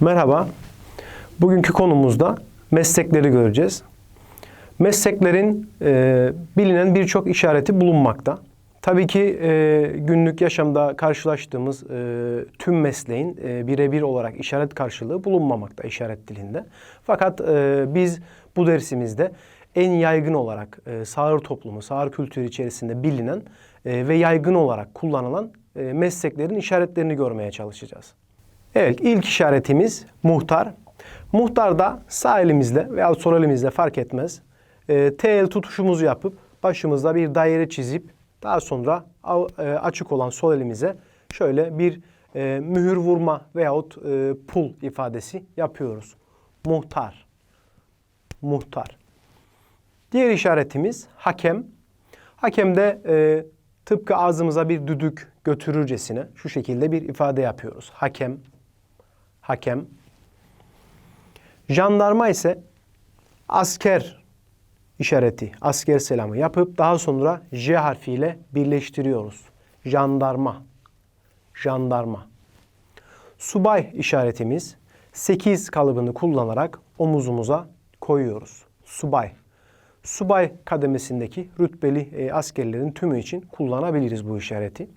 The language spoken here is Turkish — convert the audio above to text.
Merhaba. Bugünkü konumuzda meslekleri göreceğiz. Mesleklerin e, bilinen birçok işareti bulunmakta. Tabii ki e, günlük yaşamda karşılaştığımız e, tüm mesleğin e, birebir olarak işaret karşılığı bulunmamakta işaret dilinde. Fakat e, biz bu dersimizde en yaygın olarak e, sağır toplumu, sağır kültürü içerisinde bilinen e, ve yaygın olarak kullanılan e, mesleklerin işaretlerini görmeye çalışacağız. Evet ilk işaretimiz muhtar. Muhtar da sağ elimizle veya sol elimizle fark etmez. E, T el tutuşumuzu yapıp başımızda bir daire çizip daha sonra e, açık olan sol elimize şöyle bir e, mühür vurma veyahut e, pul ifadesi yapıyoruz. Muhtar. Muhtar. Diğer işaretimiz hakem. Hakem de e, tıpkı ağzımıza bir düdük götürürcesine şu şekilde bir ifade yapıyoruz. Hakem, hakem. Jandarma ise asker işareti, asker selamı yapıp daha sonra J harfiyle birleştiriyoruz. Jandarma, jandarma. Subay işaretimiz 8 kalıbını kullanarak omuzumuza koyuyoruz. Subay. Subay kademesindeki rütbeli e, askerlerin tümü için kullanabiliriz bu işareti.